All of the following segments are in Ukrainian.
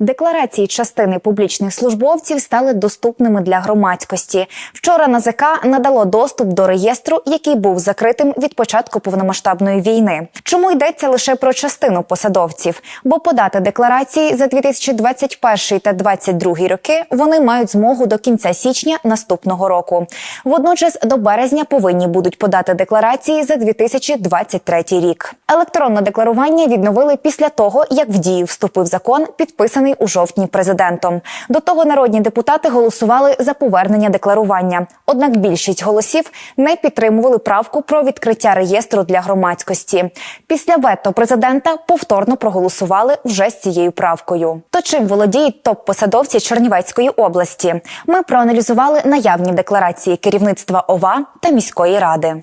Декларації частини публічних службовців стали доступними для громадськості. Вчора НАЗК надало доступ до реєстру, який був закритим від початку повномасштабної війни. Чому йдеться лише про частину посадовців? Бо подати декларації за 2021 та 2022 роки вони мають змогу до кінця січня наступного року. Водночас до березня повинні будуть подати декларації за 2023 рік. Електронне декларування відновили після того, як в дію вступив закон, підписаний у жовтні президентом. До того народні депутати голосували за повернення декларування. Однак більшість голосів не підтримували правку про відкриття реєстру для громадськості. Після вето президента повторно проголосували вже з цією правкою. То чим володіють топ-посадовці Чернівецької області? Ми проаналізували наявні декларації керівництва ОВА та міської ради.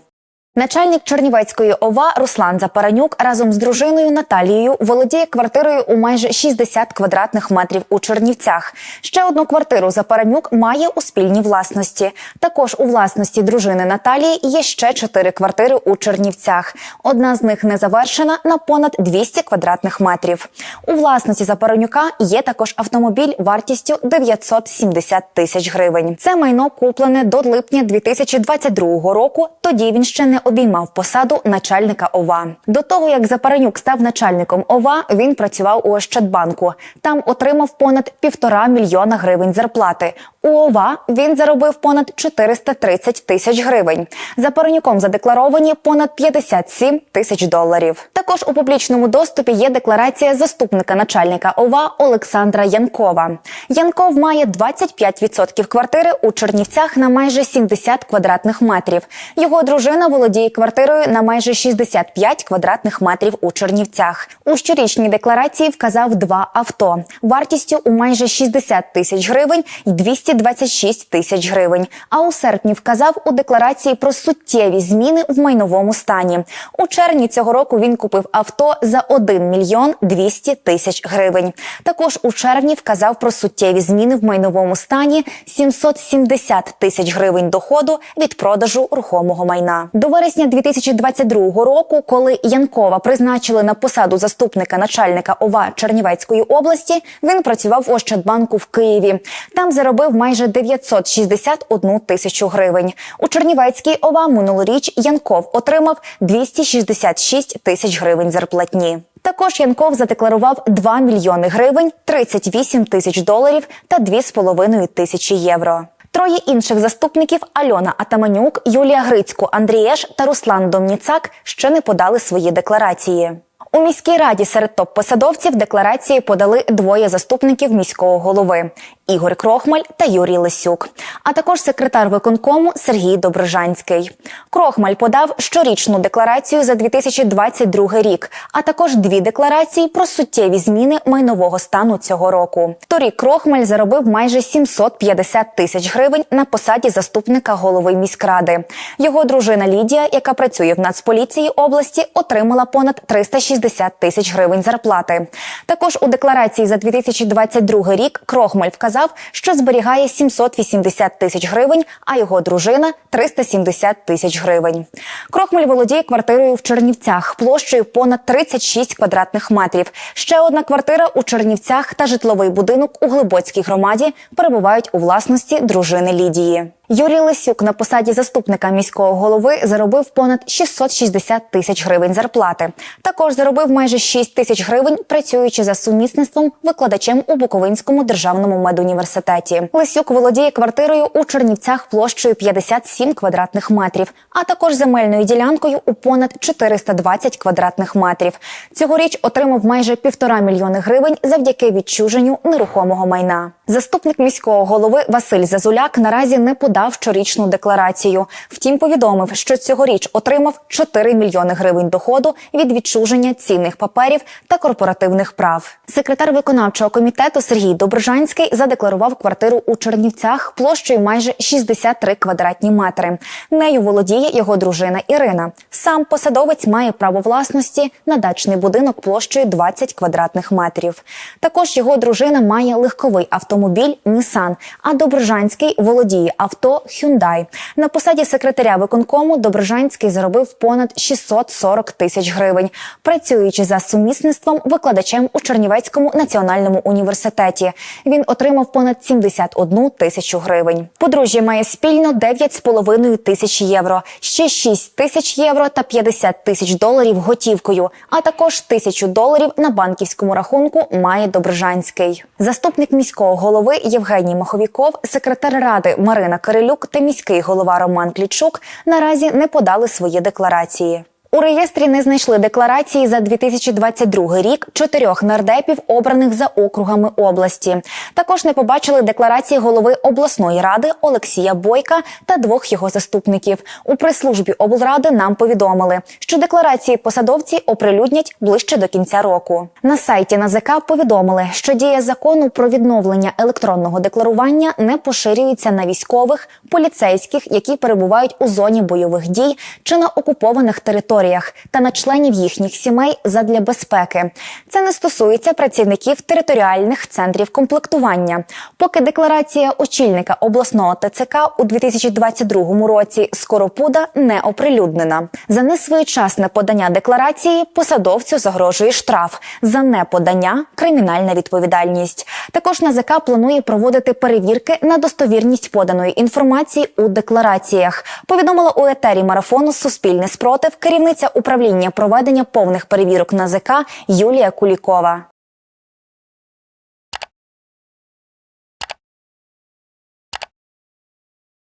Начальник Чернівецької ОВА Руслан Запаранюк разом з дружиною Наталією володіє квартирою у майже 60 квадратних метрів у Чернівцях. Ще одну квартиру Запаранюк має у спільній власності. Також у власності дружини Наталії є ще чотири квартири у Чернівцях. Одна з них не завершена на понад 200 квадратних метрів. У власності Запаранюка є також автомобіль вартістю 970 тисяч гривень. Це майно куплене до липня 2022 року. Тоді він ще не обіймав посаду начальника ОВА. До того як Запаранюк став начальником ОВА, він працював у Ощадбанку. Там отримав понад півтора мільйона гривень зарплати. У ОВА він заробив понад 430 тисяч гривень. Запаранюком задекларовані понад 57 тисяч доларів. Також у публічному доступі є декларація заступника начальника ОВА Олександра Янкова. Янков має 25% квартири у Чернівцях на майже 70 квадратних метрів. Його дружина володіє квартирою на майже 65 квадратних метрів у Чернівцях. У щорічній декларації вказав два авто вартістю у майже 60 тисяч гривень і 226 тисяч гривень. А у серпні вказав у декларації про суттєві зміни в майновому стані. У червні цього року він купив авто за 1 мільйон 200 тисяч гривень. Також у червні вказав про суттєві зміни в майновому стані 770 тисяч гривень доходу від продажу рухомого майна. До вересня 2022 року, коли Янкова призначили на посаду заступника начальника ОВА Чернівецької області, він працював в Ощадбанку в Києві. Там заробив майже 961 тисячу гривень. У Чернівецькій ОВА минулоріч Янков отримав 266 тисяч гривень зарплатні. Також Янков задекларував 2 мільйони гривень, 38 тисяч доларів та 2,5 тисячі євро. Троє інших заступників Альона Атаманюк, Юлія Грицько, Андрієш та Руслан Домніцак ще не подали свої декларації. У міській раді серед топ-посадовців декларації подали двоє заступників міського голови Ігор Крохмаль та Юрій Лисюк, а також секретар виконкому Сергій Доброжанський. Крохмаль подав щорічну декларацію за 2022 рік, а також дві декларації про суттєві зміни майнового стану цього року. Торік Крохмаль заробив майже 750 тисяч гривень на посаді заступника голови міськради. Його дружина Лідія, яка працює в Нацполіції області, отримала понад 360 тисяч гривень зарплати. Також у декларації за 2022 рік Крохмаль вказав, що зберігає 780 тисяч гривень, а його дружина 370 тисяч гривень. Крохмель володіє квартирою в Чернівцях площею понад 36 квадратних метрів. Ще одна квартира у Чернівцях та житловий будинок у Глибоцькій громаді перебувають у власності дружини Лідії. Юрій Лисюк на посаді заступника міського голови заробив понад 660 тисяч гривень зарплати. Також заробив майже 6 тисяч гривень, працюючи за сумісництвом викладачем у Буковинському державному медуніверситеті. Лисюк володіє квартирою у Чернівцях площею 57 квадратних метрів, а також земельною ділянкою у понад 420 квадратних метрів. Цьогоріч отримав майже півтора мільйони гривень завдяки відчуженню нерухомого майна. Заступник міського голови Василь Зазуляк наразі не подав щорічну декларацію. Втім, повідомив, що цьогоріч отримав 4 мільйони гривень доходу від відчуження цінних паперів та корпоративних прав. Секретар виконавчого комітету Сергій Доброжанський задекларував квартиру у Чернівцях площею майже 63 квадратні метри. Нею володіє його дружина Ірина. Сам посадовець має право власності на дачний будинок площею 20 квадратних метрів. Також його дружина має легковий автомобіль Нісан. А Доброжанський володіє авто авто Hyundai. На посаді секретаря виконкому Доброжанський заробив понад 640 тисяч гривень, працюючи за сумісництвом викладачем у Чернівецькому національному університеті. Він отримав понад 71 тисячу гривень. Подружжя має спільно 9,5 тисяч євро, ще 6 тисяч євро та 50 тисяч доларів готівкою, а також тисячу доларів на банківському рахунку має Доброжанський. Заступник міського голови Євгеній Маховіков, секретар ради Марина Кирилюк та міський голова Роман Клічук наразі не подали свої декларації. У реєстрі не знайшли декларації за 2022 рік чотирьох нардепів, обраних за округами області. Також не побачили декларації голови обласної ради Олексія Бойка та двох його заступників. У прес-службі облради нам повідомили, що декларації посадовці оприлюднять ближче до кінця року. На сайті НАЗК повідомили, що дія закону про відновлення електронного декларування не поширюється на військових, поліцейських, які перебувають у зоні бойових дій чи на окупованих територіях, та на членів їхніх сімей задля безпеки. Це не стосується працівників територіальних центрів комплектування. Поки декларація очільника обласного ТЦК у 2022 році Скоропуда не оприлюднена. За несвоєчасне подання декларації посадовцю загрожує штраф. За неподання кримінальна відповідальність. Також НАЗК планує проводити перевірки на достовірність поданої інформації у деклараціях. Повідомила у етері марафону Суспільний спротив керівниця управління проведення повних перевірок НАЗК Юлія Кулікова.